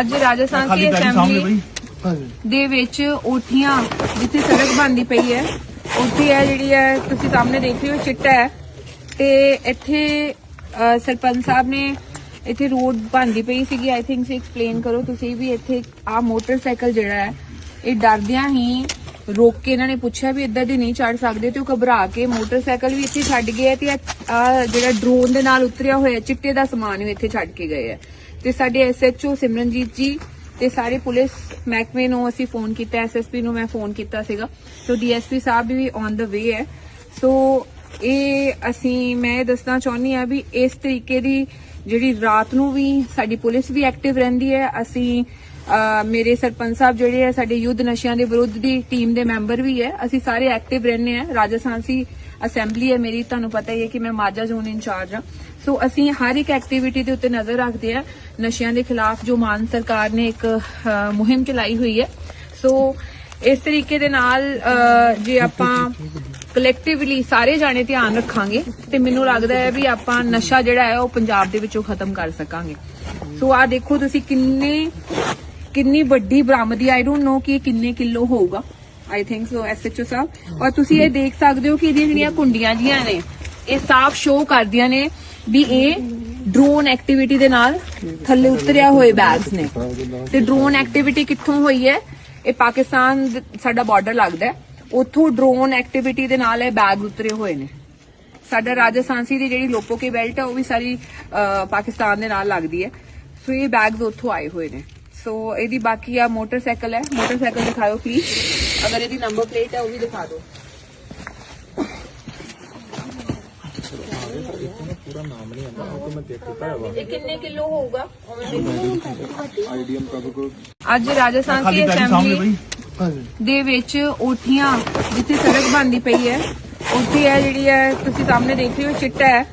ਅੱਜ ਰਾਜਸਥਾਨ ਦੀ ਅਸੈਂਬਲੀ ਦੇ ਵਿੱਚ ਓਠੀਆਂ ਜਿੱਥੇ ਸੜਕ ਬਣਦੀ ਪਈ ਹੈ ਉੱਥੇ ਹੈ ਜਿਹੜੀ ਹੈ ਤੁਸੀਂ ਸਾਹਮਣੇ ਦੇਖ ਰਹੇ ਹੋ ਚਿੱਟਾ ਹੈ। ਤੇ ਇੱਥੇ ਸਰਪੰਚ ਸਾਹਿਬ ਨੇ ਇੱਥੇ ਰੋਡ ਬਣਦੀ ਪਈ ਸੀਗੀ ਆਈ ਥਿੰਕ ਸੇ ਐਕਸਪਲੇਨ ਕਰੋ ਤੁਸੀਂ ਵੀ ਇੱਥੇ ਆ ਮੋਟਰਸਾਈਕਲ ਜਿਹੜਾ ਹੈ ਇਹ ਡਰਦਿਆਂ ਹੀ ਰੋਕ ਕੇ ਇਹਨਾਂ ਨੇ ਪੁੱਛਿਆ ਵੀ ਇੱਦਾਂ ਦੀ ਨਹੀਂ ਚੜ ਸਕਦੇ ਤੇ ਉਹ ਘਬਰਾ ਕੇ ਮੋਟਰਸਾਈਕਲ ਵੀ ਇੱਥੇ ਛੱਡ ਗਏ ਤੇ ਆ ਜਿਹੜਾ ਡਰੋਨ ਦੇ ਨਾਲ ਉਤਰਿਆ ਹੋਇਆ ਚਿੱਟੇ ਦਾ ਸਮਾਨ ਵੀ ਇੱਥੇ ਛੱਡ ਕੇ ਗਏ ਆ ਤੇ ਸਾਡੇ ਐਸਐਚਓ ਸਿਮਰਨਜੀਤ ਜੀ ਤੇ ਸਾਰੇ ਪੁਲਿਸ ਮਹਿਕਮੇ ਨੂੰ ਅਸੀਂ ਫੋਨ ਕੀਤਾ ਐਸਐਸਪੀ ਨੂੰ ਮੈਂ ਫੋਨ ਕੀਤਾ ਸੀਗਾ। ਸੋ DSP Sahib we on the ਵੇ ਹੈ। ਸੋ ਇਹ ਅਸੀਂ, ਮੈਂ ਇਹ ਦੱਸਣਾ ਚਾਹੁੰਦੀ ਆ ਵੀ ਇਸ ਤਰੀਕੇ ਦੀ ਜਿਹੜੀ ਰਾਤ ਨੂੰ ਵੀ ਸਾਡੀ ਪੁਲਿਸ ਵੀ ਐਕਟਿਵ ਰਹਿੰਦੀ ਹੈ। ਅਸੀਂ ਮੇਰੇ ਸਰਪੰਚ ਸਾਹਿਬ ਜਿਹੜੇ ਹੈ, ਸਾਡੇ ਯੁੱਧ ਨਸ਼ਿਆਂ ਦੇ ਵਿਰੁੱਧ ਦੀ ਟੀਮ ਦੇ ਮੈਂਬਰ ਵੀ ਹੈ। ਅਸੀਂ ਸਾਰੇ ਐਕਟਿਵ ਰਹਿੰਦੇ ਆ ਰਾਜਸਥਾਨ ਸੀ ਅਸੈਂਬਲੀ ਹੈ ਮੇਰੀ, ਤੁਹਾਨੂੰ ਪਤਾ ਹੀ ਹੈ ਕਿ ਮੈਂ ਮਾਝਾ ਜ਼ੋਨ ਇੰਚਾਰਜ ਹਾਂ। ਸੋ ਅਸੀਂ ਹਰ ਇੱਕ ਐਕਟੀਵਿਟੀ ਦੇ ਉੱਤੇ ਨਜ਼ਰ ਰੱਖਦੇ ਆ ਨਸ਼ਿਆਂ ਦੇ ਖਿਲਾਫ ਜੋ ਮਾਨ ਸਰਕਾਰ ਨੇ ਇੱਕ ਮੁਹਿੰਮ ਚਲਾਈ ਹੋਈ ਹੈ। ਸੋ ਇਸ ਤਰੀਕੇ ਦੇ ਨਾਲ ਜੇ ਆਪਾਂ ਕਲੈਕਟਿਵਲੀ ਸਾਰੇ ਜਾਣੇ ਧਿਆਨ ਰੱਖਾਂਗੇ, ਤੇ ਮੈਨੂੰ ਲੱਗਦਾ ਹੈ ਵੀ ਆਪਾਂ ਨਸ਼ਾ ਜਿਹੜਾ ਹੈ ਉਹ ਪੰਜਾਬ ਦੇ ਵਿੱਚੋਂ ਖਤਮ ਕਰ ਸਕਾਂਗੇ। ਸੋ ਆ ਦੇਖੋ ਤੁਸੀਂ ਕਿੰਨੇ, ਕਿੰਨੀ ਵੱਡੀ ਬਰਾਮਦੀ ਆਈ ਡੋਨਟ ਨੋ ਕਿ ਕਿੰਨੇ ਕਿਲੋ ਹੋਊਗਾ। I think so SHO sahib. ਔਰ ਤੁਸੀਂ ਇਹ ਦੇਖ ਸਕਦੇ ਹੋ ਕਿ ਇਹਦੀਆਂ ਜਿਹੜੀਆਂ ਕੁੰਡੀਆਂ ਜੀਆਂ ਨੇ, ਇਹ ਸਾਫ਼ ਸ਼ੋ ਕਰਦੀਆਂ ਨੇ ਵੀ ਇਹ ਡਰੋਨ ਐਕਟੀਵਿਟੀ ਦੇ ਨਾਲ ਥੱਲੇ ਉਤਰਿਆ ਹੋਏ ਬੈਗਸ ਨੇ। ਤੇ ਡਰੋਨ ਐਕਟੀਵਿਟੀ ਕਿੱਥੋਂ ਹੋਈ ਹੈ? ਇਹ ਪਾਕਿਸਤਾਨ ਸਾਡਾ ਬਾਰਡਰ ਲੱਗਦਾ ਹੈ। ਉੱਥੋਂ ਡਰੋਨ ਐਕਟੀਵਿਟੀ ਦੇ ਨਾਲ ਇਹ ਬੈਗ ਉਤਰੇ ਹੋਏ ਨੇ। ਸਾਡਾ ਰਾਜਸਥਾਨ ਸੀ ਦੀ ਜਿਹੜੀ ਲੋਪੋ ਕੀ ਬੈਲਟ ਹੈ, ਉਹ ਵੀ ਸਾਰੀ ਪਾਕਿਸਤਾਨ ਦੇ ਨਾਲ ਲੱਗਦੀ ਹੈ। ਸੋ ਇਹ ਬੈਗਸ ਉੱਥੋਂ ਆਏ ਹੋਏ ਨੇ। ਸੋ ਇਹਦੀ ਬਾਕੀ ਆ ਮੋਟਰਸਾਈਕਲ ਹੈ। ਮੋਟਰਸਾਈਕਲ ਦਿਖਾਓ ਪਲੀਜ਼ ਅਗਰ ਇਹਦੀ ਨੰਬਰ ਪਲੇਟ ਹੈ ਉਹ ਵੀ ਦਿਖਾ ਦਿਓ। ਇਹ ਕਿੰਨੇ ਕਿਲੋ ਹੋਊਗਾ? ਅੱਜ ਰਾਜਸਥਾਨ ਦੀ ਪੈਰੀ ਅਸੈਂਬਲੀ ਦੇ ਵਿੱਚ ਓਠੀਆਂ ਜਿੱਥੇ ਸੜਕ ਬਣਦੀ ਪਈ ਹੈ ਉੱਥੇ ਹੈ ਜਿਹੜੀ ਹੈ ਤੁਸੀਂ ਸਾਹਮਣੇ ਦੇਖ ਰਹੇ ਹੋ ਚਿੱਟਾ ਹੈ।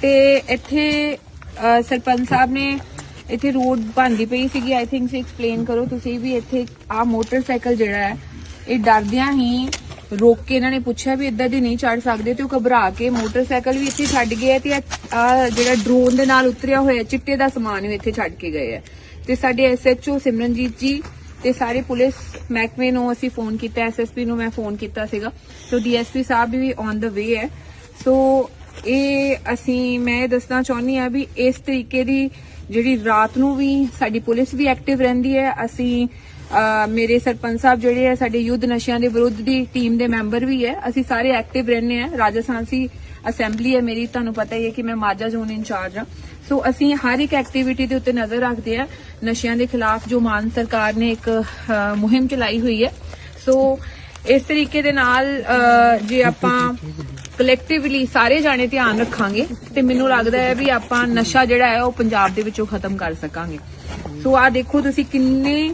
ਤੇ ਇੱਥੇ ਸਰਪੰਚ ਸਾਹਿਬ ਨੇ ਇੱਥੇ ਰੋਡ ਬਣਦੀ ਪਈ ਸੀਗੀ ਆਈ ਥਿੰਕ ਸੇ ਐਕਸਪਲੇਨ ਕਰੋ ਤੁਸੀਂ ਵੀ ਇੱਥੇ ਆ ਮੋਟਰਸਾਈਕਲ ਜਿਹੜਾ ਹੈ ਇਹ ਡਰਦਿਆਂ ਹੀ ਰੋਕ ਕੇ ਇਹਨਾਂ ਨੇ ਪੁੱਛਿਆ ਵੀ ਇੱਦਾਂ ਦੀ ਨਹੀਂ ਚੜ ਸਕਦੇ ਤੇ ਉਹ ਘਬਰਾ ਕੇ ਮੋਟਰਸਾਈਕਲ ਵੀ ਇੱਥੇ ਛੱਡ ਗਏ ਤੇ ਆ ਜਿਹੜਾ ਡਰੋਨ ਦੇ ਨਾਲ ਉਤਰਿਆ ਹੋਇਆ ਚਿੱਟੇ ਦਾ ਸਮਾਨ ਵੀ ਇੱਥੇ ਛੱਡ ਕੇ ਗਏ ਆ। ਤੇ ਸਾਡੇ ਐਸਐਚਓ ਸਿਮਰਨਜੀਤ ਜੀ ਤੇ ਸਾਰੇ ਪੁਲਿਸ ਮਹਿਕਮੇ ਨੂੰ ਅਸੀਂ ਫੋਨ ਕੀਤਾ ਐਸਐਸਪੀ ਨੂੰ ਮੈਂ ਫੋਨ ਕੀਤਾ ਸੀਗਾ। ਸੋ DSP Sahib we on the ਵੇ ਹੈ। ਸੋ ਇਹ ਅਸੀਂ, ਮੈਂ ਦੱਸਣਾ ਚਾਹੁੰਦੀ ਆ ਵੀ ਇਸ ਤਰੀਕੇ ਦੀ ਜਿਹੜੀ ਰਾਤ ਨੂੰ ਵੀ ਸਾਡੀ ਪੁਲਿਸ ਵੀ ਐਕਟਿਵ ਰਹਿੰਦੀ ਹੈ। ਅਸੀਂ ਮੇਰੇ ਸਰਪੰਚ ਸਾਹਿਬ ਜਿਹੜੇ ਹੈ ਸਾਡੇ ਯੁੱਧ ਨਸ਼ਿਆਂ ਦੇ ਵਿਰੁੱਧ ਦੀ ਟੀਮ ਦੇ ਮੈਂਬਰ ਵੀ ਹੈ। ਅਸੀਂ ਸਾਰੇ ਐਕਟਿਵ ਰਹਿੰਦੇ ਆ ਰਾਜਸਥਾਨ ਸੀ ਅਸੈਂਬਲੀ ਹੈ ਮੇਰੀ। ਤੁਹਾਨੂੰ ਪਤਾ ਹੀ ਹੈ ਕਿ ਮੈਂ ਮਾਝਾ ਜ਼ੋਨ ਇੰਚਾਰਜ ਹਾਂ। ਸੋ ਅਸੀਂ ਹਰ ਇੱਕ ਐਕਟੀਵਿਟੀ ਦੇ ਉੱਤੇ ਨਜ਼ਰ ਰੱਖਦੇ ਆ ਨਸ਼ਿਆਂ ਦੇ ਖਿਲਾਫ ਜੋ ਮਾਨ ਸਰਕਾਰ ਨੇ ਇੱਕ ਮੁਹਿੰਮ ਚਲਾਈ ਹੋਈ ਹੈ। ਸੋ ਇਸ ਤਰੀਕੇ ਦੇ ਨਾਲ ਜੇ ਆਪਾਂ ਕਲੈਕਟਿਵਲੀ ਸਾਰੇ ਜਾਣੇ ਧਿਆਨ ਰੱਖਾਂਗੇ, ਤੇ ਮੈਨੂੰ ਲੱਗਦਾ ਹੈ ਵੀ ਆਪਾਂ ਨਸ਼ਾ ਜਿਹੜਾ ਹੈ ਉਹ ਪੰਜਾਬ ਦੇ ਵਿੱਚੋਂ ਖਤਮ ਕਰ ਸਕਾਂਗੇ। ਸੋ ਆ ਦੇਖੋ ਤੁਸੀਂ ਕਿੰਨੇ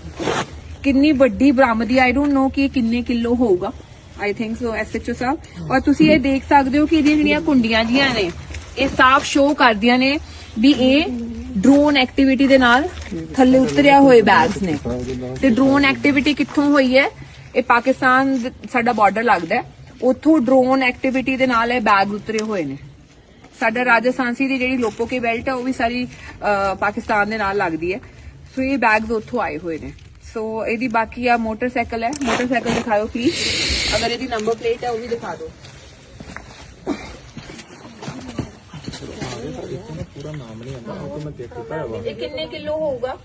ਕਿੰਨੀ ਵੱਡੀ ਬਰਾਮਦੀ ਆਈ ਡੋਨਟ ਨੋ ਕਿ ਕਿੰਨੇ ਕਿਲੋ ਹੋਊਗਾ। I think so SHO sahib. ਔਰ ਤੁਸੀਂ ਇਹ ਦੇਖ ਸਕਦੇ ਹੋ ਕਿ ਇਹਦੀਆਂ ਜਿਹੜੀਆਂ ਕੁੰਡੀਆਂ ਜੀਆਂ ਨੇ, ਇਹ ਸਾਫ਼ ਸ਼ੋ ਕਰਦੀਆਂ ਨੇ ਵੀ ਇਹ ਡਰੋਨ ਐਕਟੀਵਿਟੀ ਦੇ ਨਾਲ ਥੱਲੇ ਉਤਰਿਆ ਹੋਏ ਬੈਗਸ ਨੇ। ਤੇ ਡਰੋਨ ਐਕਟੀਵਿਟੀ ਕਿੱਥੋਂ ਹੋਈ ਹੈ? ਇਹ ਪਾਕਿਸਤਾਨ ਸਾਡਾ ਬਾਰਡਰ ਲੱਗਦਾ ਉੱਥੋਂ ਡਰੋਨ ਐਕਟੀਵਿਟੀ ਦੇ ਨਾਲ ਇਹ ਬੈਗ ਉਤਰੇ ਹੋਏ ਨੇ। ਸਾਡਾ ਰਾਜਸਥਾਨਸੀ ਦੀ ਜਿਹੜੀ ਲੋਪੋ ਕੇ ਬੈਲਟ ਹੈ, ਉਹ ਵੀ ਸਾਰੀ ਪਾਕਿਸਤਾਨ ਦੇ ਨਾਲ ਲੱਗਦੀ ਹੈ। ਸੋ ਇਹ ਬੈਗਸ ਉੱਥੋਂ ਆਏ ਹੋਏ ਨੇ। ਸੋ ਇਹਦੀ ਬਾਕੀ ਆ ਮੋਟਰਸਾਈਕਲ ਹੈ ਮੋਟਰਸਾਈਕਲ ਦਿਖਾਓ ਪਲੀਜ਼ ਅਗਰ ਇਹਦੀ ਨੰਬਰ ਪਲੇਟ ਹੈ ਉਹ ਵੀ ਦਿਖਾ ਦਿਓ ਇਹ ਕਿੰਨੇ ਕਿਲੋ ਹੋਊਗਾ